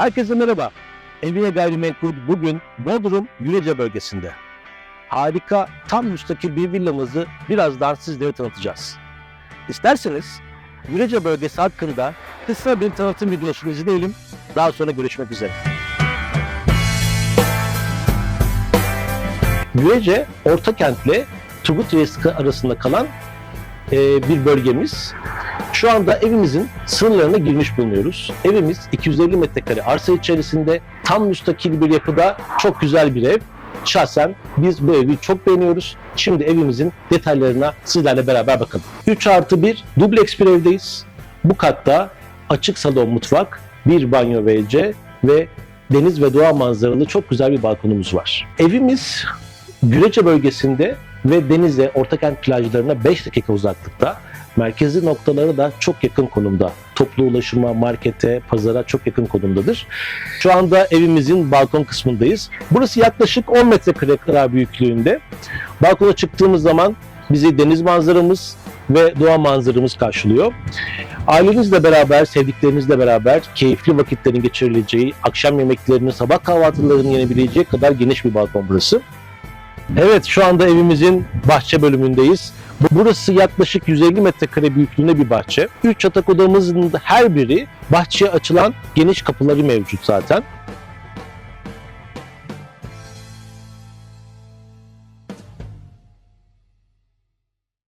Herkese merhaba. Eviye Gayrimenkul bugün Bodrum Gülece bölgesinde. Harika, tam müstakil bir villamızı birazdan sizlere tanıtacağız. İsterseniz Gülece bölgesi hakkında kısa bir tanıtım videosunu izleyelim. Daha sonra görüşmek üzere. Gülece, Orta Kent'le Turgut Reis'e arasında kalan eee, bir bölgemiz. Şu anda evimizin sınırlarına girmiş bulunuyoruz. Evimiz 250 metrekare arsa içerisinde tam müstakil bir yapıda çok güzel bir ev. Şahsen biz bu evi çok beğeniyoruz. Şimdi evimizin detaylarına sizlerle beraber bakalım. 3 artı 1 dubleks bir evdeyiz. Bu katta açık salon mutfak, bir banyo WC ve deniz ve doğa manzaralı çok güzel bir balkonumuz var. Evimiz Gürece bölgesinde ve denize, Ortakent plajlarına 5 dakika uzaklıkta. Merkezi noktaları da çok yakın konumda. Toplu ulaşıma, markete, pazara çok yakın konumdadır. Şu anda evimizin balkon kısmındayız. Burası yaklaşık 10 metrekare kadar büyüklüğünde. Balkona çıktığımız zaman bizi deniz manzaramız ve doğa manzaramız karşılıyor. Ailenizle beraber, sevdiklerinizle beraber keyifli vakitlerin geçirileceği, akşam yemeklerinin, sabah kahvaltılarının yenebileceği kadar geniş bir balkon burası. Evet, şu anda evimizin bahçe bölümündeyiz. Burası yaklaşık 150 metrekare büyüklüğünde bir bahçe. Üç yatak odamızın da her biri bahçeye açılan geniş kapıları mevcut zaten.